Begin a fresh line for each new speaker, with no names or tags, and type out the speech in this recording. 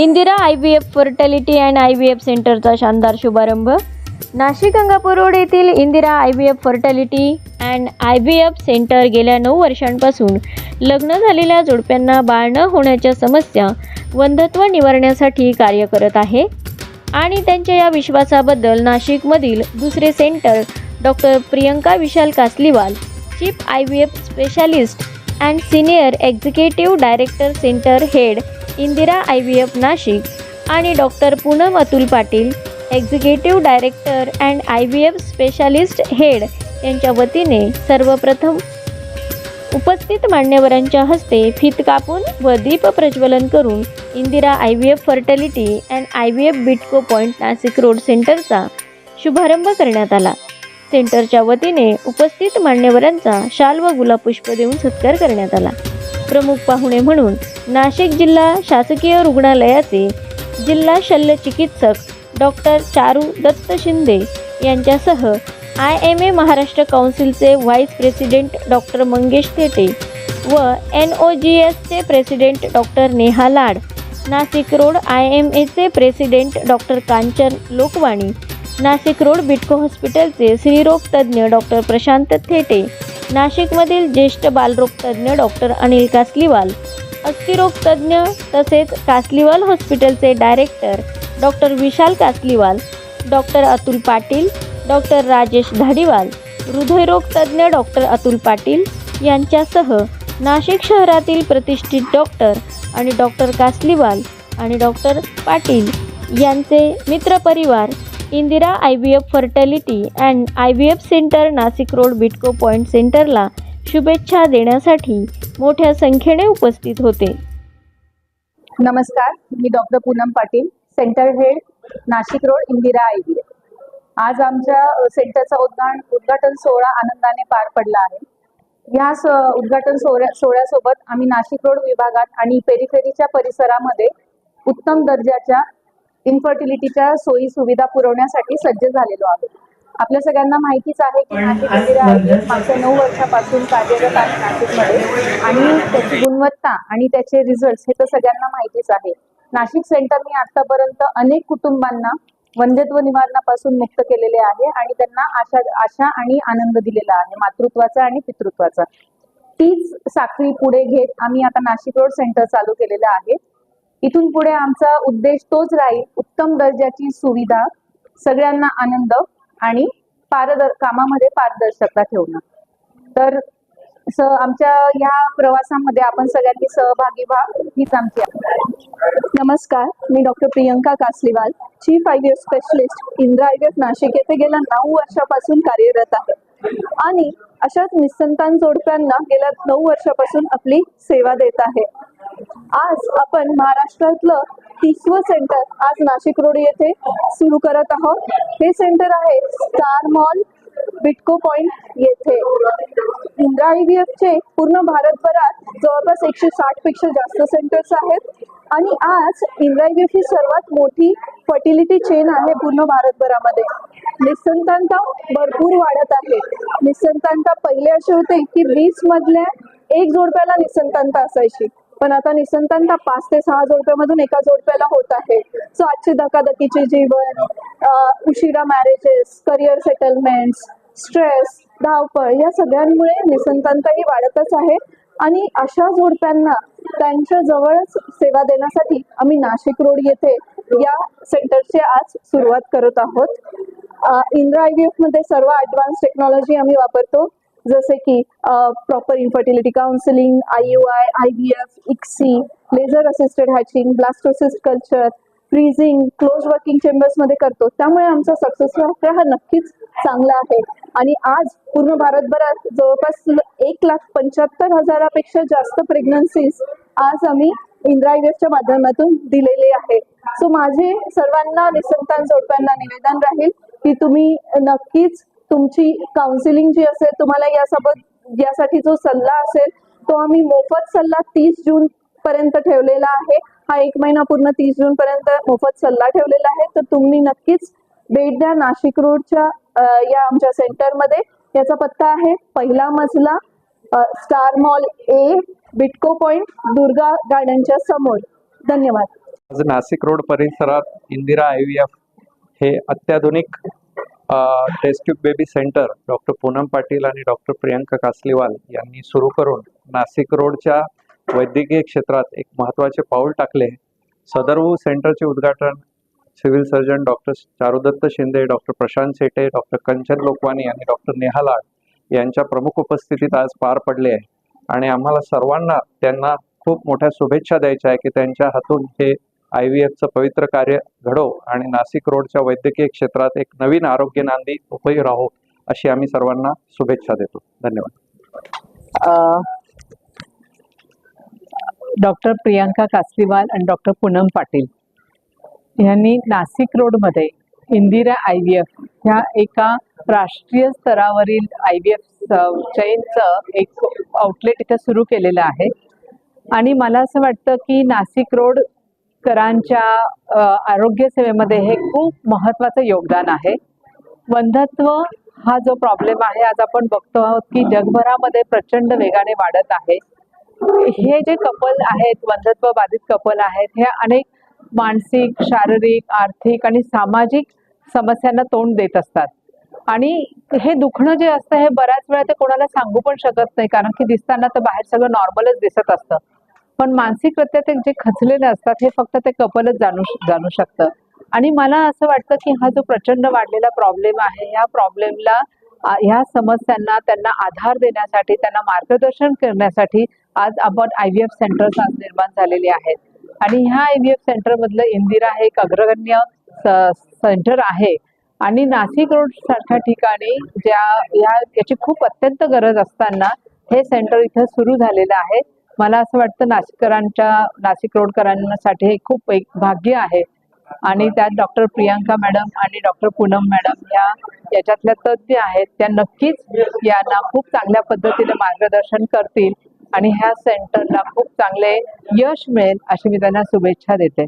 Indira I V F fertility and I V F सेंटरचा शानदार शुभारंभ. नाशिक गंगापूर रोड येथील Indira I V F fertility and I V F centre गेल्या नऊ वर्षांपासून लग्न झालेल्या जोडप्यांना बाळ न होण्याच्या समस्या वंधत्व निवारण्यासाठी कार्य करत आहे आणि त्यांच्या या विश्वासाबद्दल नाशिकमधील दुसरे centre doctor Priyanka Vishal Kasliwal chief I V F specialist and senior executive director centre head Indira I V F Nashik आणि doctor Poonam Atul Patil executive director and I V F specialist head यांच्या वतीने सर्वप्रथम उपस्थित मान्यवरांच्या हस्ते फित कापून व दीप प्रज्वलन करून Indira I V F fertility and I V F Bytco point Nashik road सेंटरचा शुभारंभ करण्यात आला. सेंटरच्या वतीने उपस्थित मान्यवरांचा शाल व गुलाबपुष्प देऊन सत्कार करण्यात आला. प्रमुख पाहुणे म्हणून नाशिक जिल्हा शासकीय रुग्णालयाचे जिल्हा शल्य चिकित्सक डॉक्टर चारू दत्त शिंदे यांच्यासह I M A Maharashtra काउन्सिलचे vice president doctor Mangesh Thete व एन ओ जी एसचे president doctor Neha Lad Nashik road I M एचे president doctor Kanchan Lokwani Nashik road Bytco हॉस्पिटलचे स्त्रीरोग तज्ज्ञ डॉक्टर प्रशांत थेटे नाशिकमधील ज्येष्ठ बालरोग तज्ज्ञ डॉक्टर अनिल कासलीवाल अस्थिरोग तज्ज्ञ तसेच कासलीवाल हॉस्पिटलचे director doctor Vishal Kasliwal doctor Atul Patil doctor Rajesh Dhadiwal हृदयरोग तज्ज्ञ डॉक्टर अतुल पाटील यांच्यासह नाशिक शहरातील प्रतिष्ठित डॉक्टर आणि डॉक्टर कासलीवाल आणि डॉक्टर पाटील यांचे मित्रपरिवार Indira I V F fertility and I V F centre Nashik road Bytco point सेंटरला शुभेच्छा देण्यासाठी मोठ्या संख्येने उपस्थित होते.
नमस्कार मी doctor Poonam Patil centre head Nashik road Indira I V आज आमच्या सेंटरचा उद्घाटन उद्घाटन सोहळा आनंदाने पार पडला आहे. या स उद्घाटन सोहळ्या सोहळ्यासोबत आम्ही नाशिक रोड विभागात आणि पेरिफेरीच्या परिसरामध्ये उत्तम दर्जाच्या इन्फर्टिलिटीच्या सोयी सुविधा पुरवण्यासाठी सज्ज झालेलो आहोत. आपल्या सगळ्यांना माहितीच आहे की नाशिक आय मागच्या नऊ वर्षापासून कार्यरत आहे नाशिकमध्ये आणि त्याची गुणवत्ता आणि त्याचे रिझल्ट हे तर सगळ्यांना माहितीच आहे. नाशिक सेंटरने आतापर्यंत अनेक कुटुंबांना वंध्यत्व निवारणापासून मुक्त केलेले आहे आणि त्यांना आशा आशा आणि आनंद दिलेला आहे मातृत्वाचा आणि पितृत्वाचा. तीच साखळी पुढे घेत आम्ही आता नाशिक रोड सेंटर चालू केलेलं आहे. इथून पुढे आमचा उद्देश तोच राहील उत्तम दर्जाची सुविधा सगळ्यांना आनंद आणि पारदर कामामध्ये पारदर्शकता ठेवणं. तर स आमच्या या प्रवासामध्ये आपण सगळ्यांनी सहभागी व्हा हीच आमची
नमस्कार मी doctor Priyanka Kasliwal chief I specialist Indira I Nashik येथे गेल्या नऊ वर्षापासून कार्यरत आहे. आणि अशाच निसंतान जोडप्यांना गेल्या नऊ वर्षापासून आपली सेवा देत आहे. आज आपण महाराष्ट्रातलं तिसवं सेंटर आज नाशिक रोड येथे सुरू करत आहोत. हे सेंटर आहे स्टार मॉल बिटको पॉइंट येथे. इंद्रा आय व्ही चे पूर्ण भारतभरात जवळपास एकशे साठपेक्षा जास्त सेंटर्स आहेत. आणि आज इंद्रा आय ही सर्वात मोठी फर्टिलिटी चेन आहे पूर्ण भारतभरामध्ये. निसंतांता भरपूर वाढत आहे. निसंतानता पहिले असे होते की वीस मधल्या एक जोडप्याला निसंतांता असायची. पण आता निसंतानता पाच ते सहा जोडप्यामधून एका जोडप्याला होत आहे. सो आजचे धकाधकीचे जीवन उशिरा मॅरेजेस करिअर सेटलमेंट्स स्ट्रेस धावपळ या सगळ्यांमुळे निसंतांता ही वाढतच आहे. आणि अशा जोडप्यांना त्यांच्या जवळच सेवा देण्यासाठी आम्ही नाशिक रोड येथे या सेंटरची आज सुरुवात करत आहोत. इंद्रा आय व्ही एफमध्ये सर्व ॲडव्हान्स टेक्नॉलॉजी आम्ही वापरतो. जसे की proper infertility counselling I U I I V F ICSI laser assisted hatching blastocyst culture freezing close working चेंबर्समध्ये करतो. त्यामुळे आमचा सक्सेस रेट हा नक्कीच चांगला आहे. आणि आज पूर्ण भारतभरात जवळपास एक लाख पंच्याहत्तर हजारापेक्षा जास्त प्रेग्नन्सीज आज आम्ही इंद्रा च्या माध्यमातून दिलेले आहे. सो माझे सर्वांना निसंतान जोडप्यांना निवेदन राहील की तुम्ही नक्कीच तुमची काउन्सिलिंग जी असेल तुम्हाला यासोबत यासाठी जो सल्ला असेल तो आम्ही मोफत सल्ला तीस जून पर्यंत ठेवलेला आहे. हा एक महिना पूर्ण तीस जून पर्यंत मोफत सल्ला ठेवलेला आहे. तर तुम्ही नक्कीच भेट द्या नाशिक रोडच्या या आमच्या सेंटरमध्ये. याचा पत्ता आहे पहिला मजला star mall A Bytco point Durga गार्डनच्या समोर. धन्यवाद.
नाशिक रोड परिसरात इंदिरा आय व्ही एफ हे अत्याधुनिक test tube baby centre doctor Poonam Patil आणि डॉक्टर प्रियंका कासलीवाल यांनी सुरू करून नाशिक रोडच्या वैद्यकीय क्षेत्रात एक महत्त्वाचे पाऊल टाकले. सदर सेंटरचे उद्घाटन civil surgeon doctor Charudatta Shinde doctor Prashant Sete doctor Kanchan Lokwani आणि डॉक्टर नेहा लाड यांच्या प्रमुख उपस्थितीत आज पार पडले आहे. आणि आम्हाला सर्वांना त्यांना खूप मोठ्या शुभेच्छा द्यायच्या आहे की त्यांच्या हातून हे आय व्ही एफचं पवित्र कार्य घडो आणि नाशिक रोडच्या वैद्यकीय क्षेत्रात एक नवीन आरोग्य नांदी उपयोगी राहो अशी आम्ही सर्वांना शुभेच्छा देतो. धन्यवाद.
डॉक्टर प्रियांका कासलीवाल आणि डॉक्टर पूनम पाटील यांनी नाशिक रोडमध्ये इंदिरा आय व्ही एफ ह्या एका राष्ट्रीय स्तरावरील आय व्ही एफ चैनचं एक आउटलेट इथं सुरू केलेलं आहे. आणि मला असं वाटतं की नाशिक रोड करांच्या आरोग्य सेवेमध्ये हे खूप महत्त्वाचं योगदान आहे. वंधत्व हा जो प्रॉब्लेम आहे आज आपण बघतो आहोत की जगभरामध्ये प्रचंड वेगाने वाढत आहे. हे जे कपल आहेत वंधत्व बाधित कपल आहेत हे अनेक मानसिक शारीरिक आर्थिक आणि सामाजिक समस्यांना तोंड देत असतात. आणि हे दुखणं जे असतं हे बऱ्याच वेळा ते कोणाला सांगू पण शकत नाही कारण की दिसताना तर बाहेर सगळं नॉर्मलच दिसत असतं. पण मानसिकरित्या ते जे खचलेले असतात हे फक्त ते कपलच जाणू जाणू शकतं. आणि मला असं वाटतं की हा जो प्रचंड वाढलेला प्रॉब्लेम आहे ह्या प्रॉब्लेमला ह्या समस्यांना त्यांना आधार देण्यासाठी त्यांना मार्गदर्शन करण्यासाठी आज आपण आय व्ही एफ सेंटर्स आज निर्माण झालेले आहेत. आणि ह्या आय व्ही एफ सेंटरमधलं इंदिरा हे एक अग्रगण्य सेंटर आहे. आणि नाशिक रोड सारख्या ठिकाणी ज्या या याची खूप अत्यंत गरज असताना हे सेंटर इथं सुरू झालेलं आहे. मला असं वाटतं नाशिककरांच्या नाशिक रोडकरांसाठी हे खूप एक भाग्य आहे. आणि त्यात डॉक्टर प्रियांका मॅडम आणि डॉक्टर पूनम मॅडम या याच्यातल्या तज्ज्ञ आहेत. त्या नक्कीच यांना खूप चांगल्या पद्धतीने मार्गदर्शन करतील आणि ह्या सेंटरला खूप चांगले यश मिळेल अशी मी त्यांना शुभेच्छा देते.